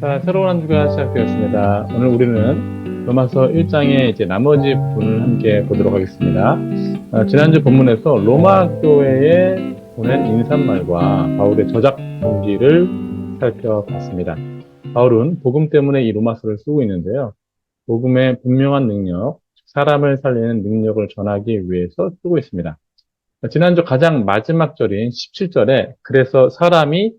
자, 새로운 한 주가 시작되었습니다. 오늘 우리는 로마서 1장의 이제 나머지 부분을 함께 보도록 하겠습니다. 어, 지난주 본문에서 로마 교회에 보낸 인사말과 바울의 저작 동기를 살펴봤습니다. 바울은 복음 때문에 이 로마서를 쓰고 있는데요. 복음의 분명한 능력, 사람을 살리는 능력을 전하기 위해서 쓰고 있습니다. 지난주 가장 마지막 절인 17절에 그래서 사람이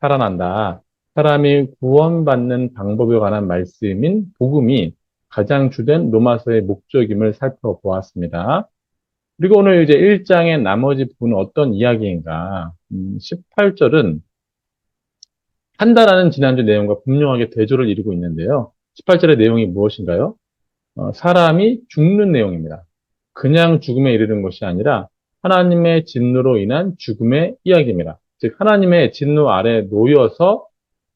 살아난다. 사람이 구원받는 방법에 관한 말씀인 복음이 가장 주된 로마서의 목적임을 살펴보았습니다. 그리고 오늘 이제 1장의 나머지 부분은 어떤 이야기인가? 음, 18절은 한다라는 지난주 내용과 분명하게 대조를 이루고 있는데요. 18절의 내용이 무엇인가요? 어, 사람이 죽는 내용입니다. 그냥 죽음에 이르는 것이 아니라 하나님의 진노로 인한 죽음의 이야기입니다. 즉 하나님의 진노 아래 놓여서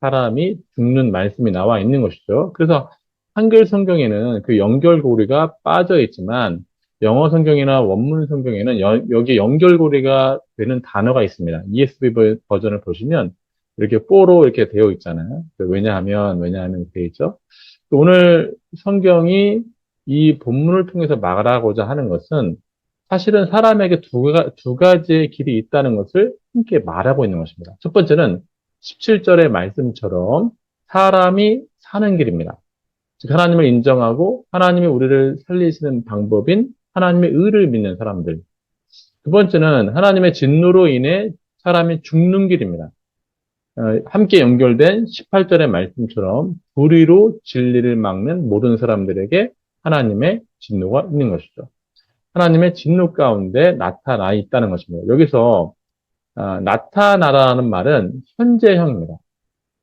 사람이 죽는 말씀이 나와 있는 것이죠. 그래서 한글 성경에는 그 연결고리가 빠져 있지만 영어 성경이나 원문 성경에는 여, 여기 연결고리가 되는 단어가 있습니다. ESV 버전을 보시면 이렇게 뽀로 이렇게 되어 있잖아요. 왜냐하면 왜냐하면 되어 있죠. 오늘 성경이 이 본문을 통해서 말하고자 하는 것은 사실은 사람에게 두, 가, 두 가지의 길이 있다는 것을 함께 말하고 있는 것입니다. 첫 번째는 17절의 말씀처럼 사람이 사는 길입니다. 즉 하나님을 인정하고 하나님이 우리를 살리시는 방법인 하나님의 의를 믿는 사람들. 두 번째는 하나님의 진노로 인해 사람이 죽는 길입니다. 어, 함께 연결된 18절의 말씀처럼 불의로 진리를 막는 모든 사람들에게 하나님의 진노가 있는 것이죠. 하나님의 진노 가운데 나타나 있다는 것입니다. 여기서 아, 나타나라는 말은 현재형입니다.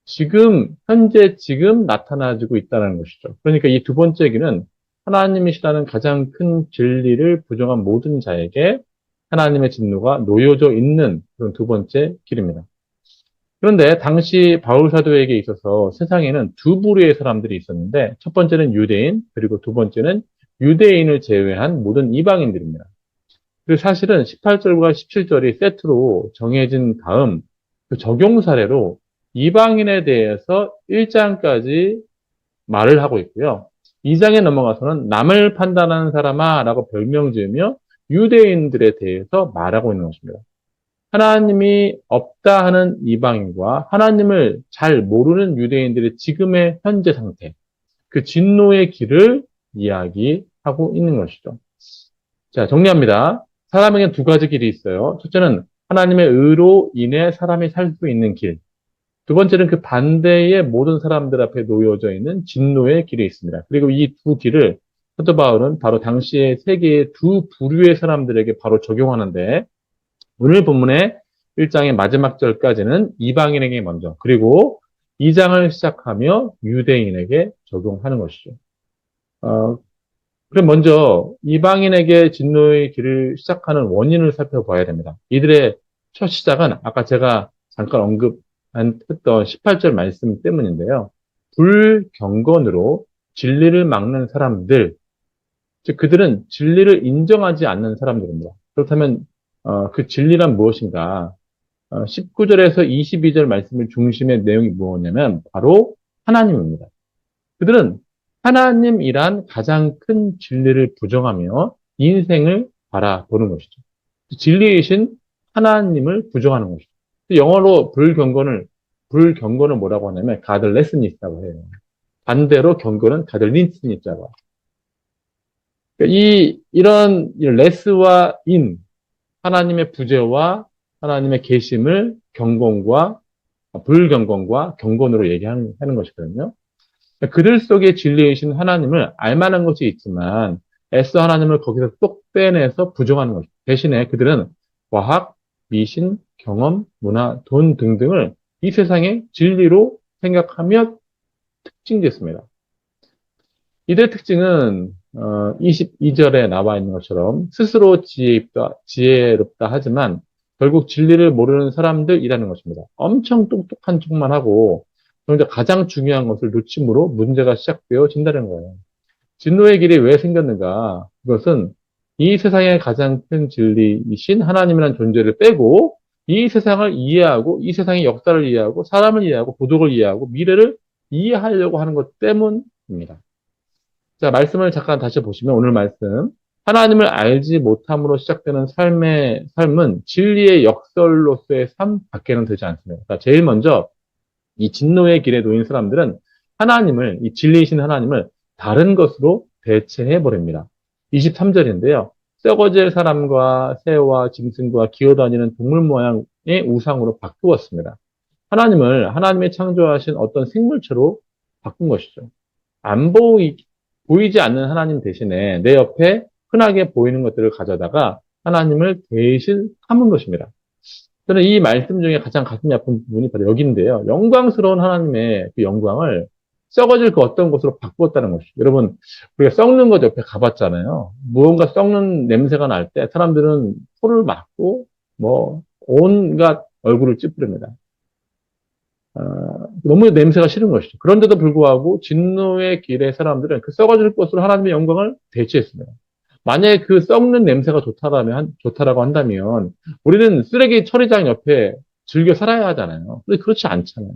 지금, 현재 지금 나타나지고 있다는 것이죠. 그러니까 이 두 번째 길은 하나님이시라는 가장 큰 진리를 부정한 모든 자에게 하나님의 진노가 놓여져 있는 그런 두 번째 길입니다. 그런데 당시 바울 사도에게 있어서 세상에는 두 부류의 사람들이 있었는데 첫 번째는 유대인 그리고 두 번째는 유대인을 제외한 모든 이방인들입니다. 그리고 사실은 18절과 17절이 세트로 정해진 다음 그 적용 사례로 이방인에 대해서 1장까지 말을 하고 있고요. 2장에 넘어가서는 남을 판단하는 사람아 라고 별명 지으며 유대인들에 대해서 말하고 있는 것입니다. 하나님이 없다 하는 이방인과 하나님을 잘 모르는 유대인들의 지금의 현재 상태, 그 진노의 길을 이야기하고 있는 것이죠. 자, 정리합니다. 사람에게 두 가지 길이 있어요. 첫째는 하나님의 의로 인해 사람이 살 수 있는 길. 두 번째는 그 반대의 모든 사람들 앞에 놓여져 있는 진노의 길이 있습니다. 그리고 이 두 길을 사도 바울은 바로 당시의 세계의 두 부류의 사람들에게 바로 적용하는데 오늘 본문의 1장의 마지막 절까지는 이방인에게 먼저 그리고 2장을 시작하며 유대인에게 적용하는 것이죠. 어, 그럼 먼저 이방인에게 진노의 길을 시작하는 원인을 살펴봐야 됩니다. 이들의 첫 시작은 아까 제가 잠깐 언급했던 18절 말씀 때문인데요. 불경건으로 진리를 막는 사람들, 즉 그들은 진리를 인정하지 않는 사람들입니다. 그렇다면 어, 그 진리란 무엇인가? 어, 19절에서 22절 말씀을 중심의 내용이 무엇이냐면 바로 하나님입니다. 그들은 하나님이란 가장 큰 진리를 부정하며 인생을 바라보는 것이죠. 진리이신 하나님을 부정하는 것이죠. 영어로 불경건을 불경건을 뭐라고 하냐면 가들레스니스라고 해요. 반대로 경건은 가들린스니스라고. 그러니까 이 이런 레스와 인 하나님의 부재와 하나님의 계심을 경건과 불경건과 경건으로 얘기하는 것이거든요. 그들 속에 진리이신 하나님을 알만한 것이 있지만 애써 하나님을 거기서 쏙 빼내서 부정하는 것이죠. 대신에 그들은 과학, 미신, 경험, 문화, 돈 등등을 이 세상의 진리로 생각하며 특징됐습니다. 이들의 특징은 22절에 어, 나와 있는 것처럼 스스로 지혜롭다, 지혜롭다 하지만 결국 진리를 모르는 사람들이라는 것입니다. 엄청 똑똑한 척만 하고 그런데 가장 중요한 것을 놓침으로 문제가 시작되어진다는 거예요. 진노의 길이 왜 생겼는가? 그것은 이 세상의 가장 큰 진리이신 하나님이라는 존재를 빼고 이 세상을 이해하고 이 세상의 역사를 이해하고 사람을 이해하고 도덕을 이해하고 미래를 이해하려고 하는 것 때문입니다. 자, 말씀을 잠깐 다시 보시면 오늘 말씀. 하나님을 알지 못함으로 시작되는 삶의 삶은 진리의 역설로서의 삶 밖에는 되지 않습니다. 그러니까 제일 먼저 이 진노의 길에 놓인 사람들은 하나님을, 이 진리이신 하나님을 다른 것으로 대체해 버립니다. 23절인데요. 썩어질 사람과 새와 짐승과 기어다니는 동물 모양의 우상으로 바꾸었습니다. 하나님을 하나님의 창조하신 어떤 생물체로 바꾼 것이죠. 안 보이, 보이지 않는 하나님 대신에 내 옆에 흔하게 보이는 것들을 가져다가 하나님을 대신 삼은 것입니다. 저는 이 말씀 중에 가장 가슴이 아픈 부분이 바로 여기인데요. 영광스러운 하나님의 그 영광을 썩어질 그 어떤 것으로 바꾸었다는 것이죠. 여러분, 우리가 썩는 것 옆에 가봤잖아요. 무언가 썩는 냄새가 날 때 사람들은 코를 막고 뭐 온갖 얼굴을 찌푸립니다. 어, 너무 냄새가 싫은 것이죠. 그런데도 불구하고 진노의 길에 사람들은 그 썩어질 것으로 하나님의 영광을 대체했습니다. 만약에 그 썩는 냄새가 좋다라면, 좋다라고 한다면, 우리는 쓰레기 처리장 옆에 즐겨 살아야 하잖아요. 근데 그렇지 않잖아요.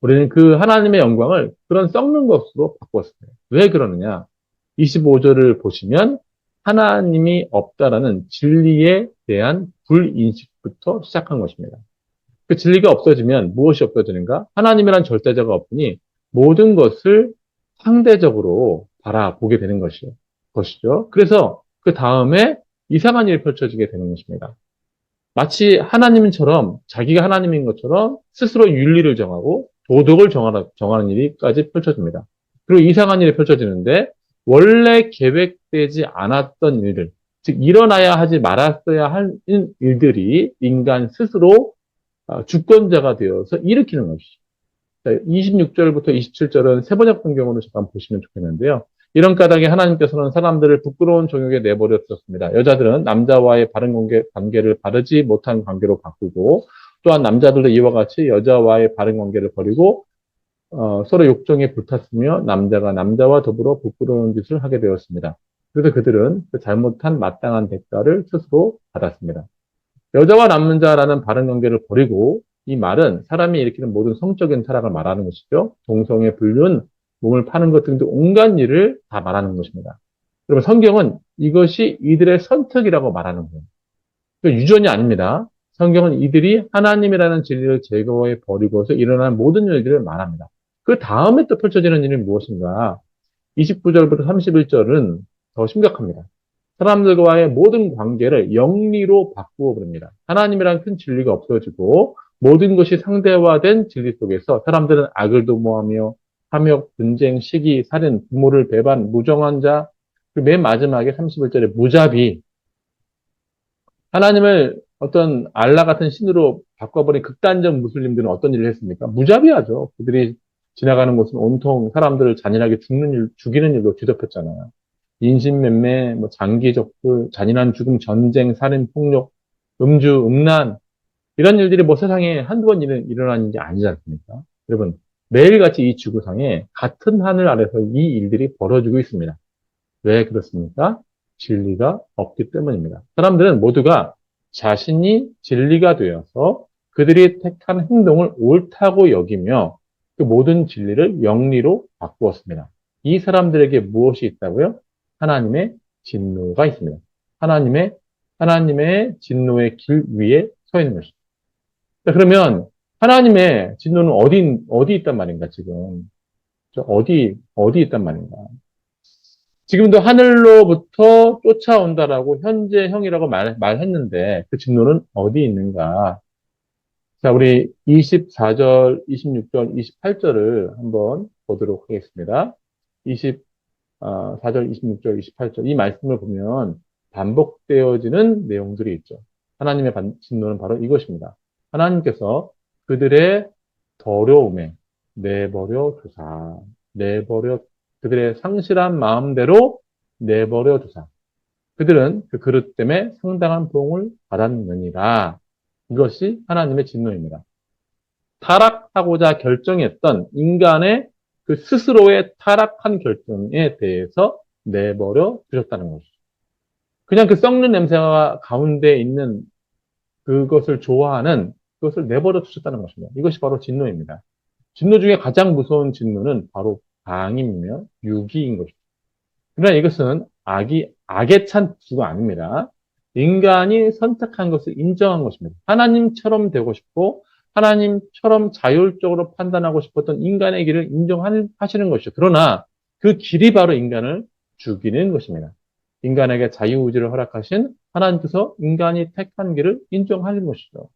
우리는 그 하나님의 영광을 그런 썩는 것으로 바꿨어요. 왜 그러느냐? 25절을 보시면 하나님이 없다라는 진리에 대한 불인식부터 시작한 것입니다. 그 진리가 없어지면 무엇이 없어지는가? 하나님이란 절대자가 없으니 모든 것을 상대적으로 바라보게 되는 것이요. 것이죠. 그래서 그 다음에 이상한 일이 펼쳐지게 되는 것입니다. 마치 하나님처럼 자기가 하나님인 것처럼 스스로 윤리를 정하고 도덕을 정하는, 일이까지 펼쳐집니다. 그리고 이상한 일이 펼쳐지는데 원래 계획되지 않았던 일들, 즉 일어나야 하지 말았어야 할 일들이 인간 스스로 아, 주권자가 되어서 일으키는 것이죠. 26절부터 27절은 세번역 성경으로 잠깐 보시면 좋겠는데요. 이런 까닭에 하나님께서는 사람들을 부끄러운 종역에 내버려 두었습니다. 여자들은 남자와의 바른 관계, 관계를 바르지 못한 관계로 바꾸고 또한 남자들도 이와 같이 여자와의 바른 관계를 버리고 어, 서로 욕정에 불탔으며 남자가 남자와 더불어 부끄러운 짓을 하게 되었습니다. 그래서 그들은 그 잘못한 마땅한 대가를 스스로 받았습니다. 여자와 남자라는 바른 관계를 버리고 이 말은 사람이 일으키는 모든 성적인 타락을 말하는 것이죠. 동성애, 불륜, 몸을 파는 것 등등 온갖 일을 다 말하는 것입니다. 여러분 성경은 이것이 이들의 선택이라고 말하는 거예요. 유전이 아닙니다. 성경은 이들이 하나님이라는 진리를 제거해 버리고서 일어난 모든 일들을 말합니다. 그 다음에 또 펼쳐지는 일은 무엇인가? 29절부터 31절은 더 심각합니다. 사람들과의 모든 관계를 영리로 바꾸어 버립니다. 하나님이란 큰 진리가 없어지고 모든 것이 상대화된 진리 속에서 사람들은 악을 도모하며 탐욕, 분쟁, 시기, 살인, 부모를 배반, 무정한 자, 그리고 맨 마지막에 31절에 무자비. 하나님을 어떤 알라 같은 신으로 바꿔버린 극단적 무슬림들은 어떤 일을 했습니까? 무자비하죠. 그들이 지나가는 곳은 온통 사람들을 잔인하게 죽는 일, 죽이는 일로 뒤덮였잖아요. 인신매매, 뭐 장기 적불, 잔인한 죽음, 전쟁, 살인, 폭력, 음주, 음란 이런 일들이 뭐 세상에 한두 번 일어나는 게 아니지 않습니까? 여러분 매일같이 이 지구상에 같은 하늘 아래서 이 일들이 벌어지고 있습니다. 왜 그렇습니까? 진리가 없기 때문입니다. 사람들은 모두가 자신이 진리가 되어서 그들이 택한 행동을 옳다고 여기며 그 모든 진리를 영리로 바꾸었습니다. 이 사람들에게 무엇이 있다고요? 하나님의 진노가 있습니다. 하나님의 하나님의 진노의 길 위에 서 있는 것입니다. 그러면 하나님의 진노는 어디, 어디 있단 말인가, 지금. 어디, 어디 있단 말인가. 지금도 하늘로부터 쫓아온다라고 현재형이라고 말, 말했는데 그 진노는 어디 있는가. 자, 우리 24절, 26절, 28절을 한번 보도록 하겠습니다. 24절, 26절, 28절. 이 말씀을 보면 반복되어지는 내용들이 있죠. 하나님의 진노는 바로 이것입니다. 하나님께서 그들의 더러움에 내버려 두사. 내버려, 그들의 상실한 마음대로 내버려 두사. 그들은 그 그릇 때문에 상당한 보응을 받았느니라. 이것이 하나님의 진노입니다. 타락하고자 결정했던 인간의 그 스스로의 타락한 결정에 대해서 내버려 두셨다는 것이죠. 그냥 그 썩는 냄새가 가운데 있는 그것을 좋아하는 그것을 내버려 두셨다는 것입니다. 이것이 바로 진노입니다. 진노 중에 가장 무서운 진노는 바로 방임이며 유기인 것입니다. 그러나 이것은 악이, 악에 찬 구가 아닙니다. 인간이 선택한 것을 인정한 것입니다. 하나님처럼 되고 싶고, 하나님처럼 자율적으로 판단하고 싶었던 인간의 길을 인정하시는 것이죠. 그러나 그 길이 바로 인간을 죽이는 것입니다. 인간에게 자유의지를 허락하신 하나님께서 인간이 택한 길을 인정하는 것이죠.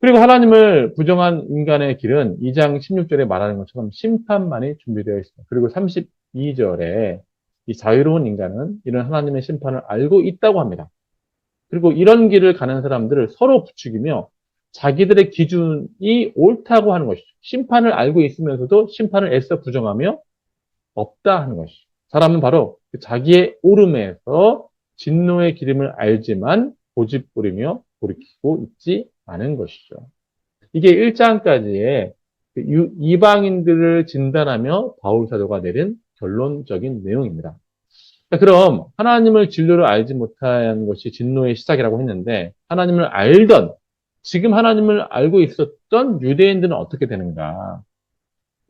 그리고 하나님을 부정한 인간의 길은 2장 16절에 말하는 것처럼 심판만이 준비되어 있습니다. 그리고 32절에 이 자유로운 인간은 이런 하나님의 심판을 알고 있다고 합니다. 그리고 이런 길을 가는 사람들을 서로 부추기며 자기들의 기준이 옳다고 하는 것이죠. 심판을 알고 있으면서도 심판을 애써 부정하며 없다 하는 것이죠. 사람은 바로 그 자기의 오름에서 진노의 기름을 알지만 고집부리며 돌이키고 있지 않은 것이죠. 이게 1장까지의 그 이방인들을 진단하며 바울 사도가 내린 결론적인 내용입니다. 그럼 하나님을 진로를 알지 못한 것이 진노의 시작이라고 했는데 하나님을 알던 지금 하나님을 알고 있었던 유대인들은 어떻게 되는가?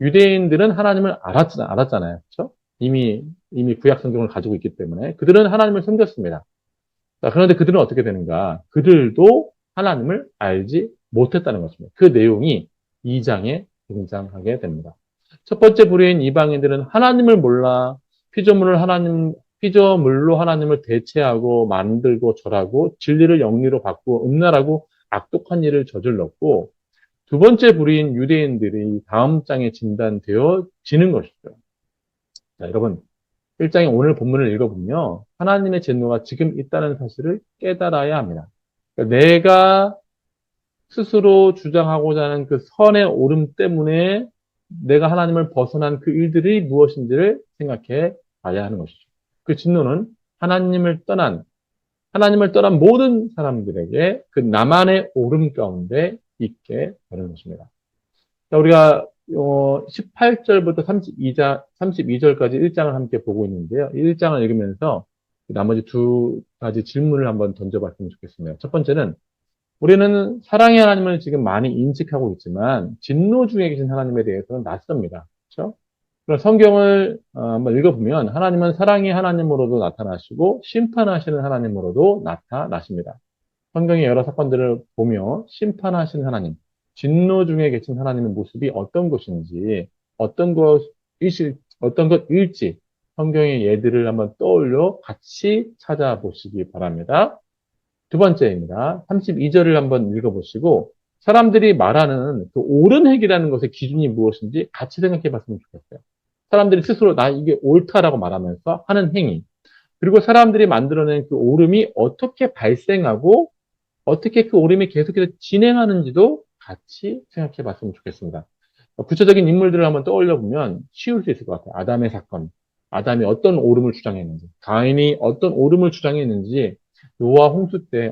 유대인들은 하나님을 알았잖아, 알았잖아요. 그렇죠? 이미 이미 구약 성경을 가지고 있기 때문에 그들은 하나님을 섬겼습니다. 자, 그런데 그들은 어떻게 되는가? 그들도 하나님을 알지 못했다는 것입니다. 그 내용이 2장에 등장하게 됩니다. 첫 번째 부류인 이방인들은 하나님을 몰라 피조물을 하나님 피조물로 하나님을 대체하고 만들고 절하고 진리를 영리로 바꾸고 음란하고 악독한 일을 저질렀고 두 번째 부류인 유대인들이 다음 장에 진단되어지는 것이죠. 자, 여러분 1장의 오늘 본문을 읽어보면 하나님의 진노가 지금 있다는 사실을 깨달아야 합니다. 그러니까 내가 스스로 주장하고자 하는 그 선의 오름 때문에 내가 하나님을 벗어난 그 일들이 무엇인지를 생각해 봐야 하는 것이죠. 그 진노는 하나님을 떠난 하나님을 떠난 모든 사람들에게 그 나만의 오름 가운데 있게 되는 것입니다. 자, 우리가 18절부터 어, 32자, 32절까지 1장을 함께 보고 있는데요. 1장을 읽으면서 나머지 두 가지 질문을 한번 던져봤으면 좋겠습니다. 첫 번째는 우리는 사랑의 하나님을 지금 많이 인식하고 있지만 진노 중에 계신 하나님에 대해서는 낯섭니다. 그렇죠? 그럼 성경을 어, 한번 읽어보면 하나님은 사랑의 하나님으로도 나타나시고 심판하시는 하나님으로도 나타나십니다. 성경의 여러 사건들을 보며 심판하시는 하나님, 진노 중에 계신 하나님의 모습이 어떤 것인지, 어떤 것이실, 어떤 것일지 성경의 예들을 한번 떠올려 같이 찾아보시기 바랍니다. 두 번째입니다. 32절을 한번 읽어보시고 사람들이 말하는 그 옳은 행위라는 것의 기준이 무엇인지 같이 생각해 봤으면 좋겠어요. 사람들이 스스로 나 이게 옳다라고 말하면서 하는 행위. 그리고 사람들이 만들어낸 그 옳음이 어떻게 발생하고 어떻게 그 옳음이 계속해서 진행하는지도 같이 생각해 봤으면 좋겠습니다. 구체적인 인물들을 한번 떠올려 보면 쉬울 수 있을 것 같아요. 아담의 사건. 아담이 어떤 옳음을 주장했는지, 가인이 어떤 옳음을 주장했는지, 노아 홍수 때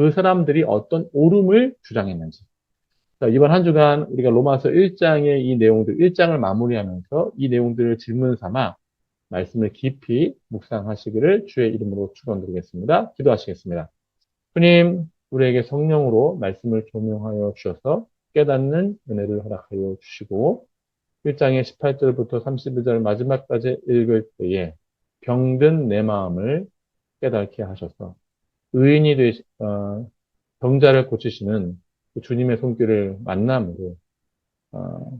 그 사람들이 어떤 옳음을 주장했는지. 자, 이번 한 주간 우리가 로마서 1장의 이 내용들, 1장을 마무리하면서 이 내용들을 질문 삼아 말씀을 깊이 묵상하시기를 주의 이름으로 축원드리겠습니다. 기도하시겠습니다. 주님, 우리에게 성령으로 말씀을 조명하여 주셔서 깨닫는 은혜를 허락하여 주시고 1장의 18절부터 31절 마지막까지 읽을 때에 병든 내 마음을 깨닫게 하셔서 의인이 되시, 어, 병자를 고치시는 그 주님의 손길을 만남으로 어,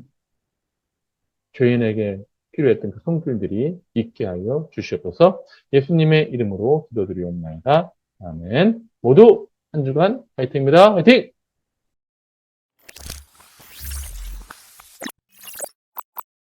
죄인에게 필요했던 그 손길들이 있게 하여 주시옵소서 예수님의 이름으로 기도드리옵나이다. 아멘. 모두 한 주간 화이팅입니다. 화이팅!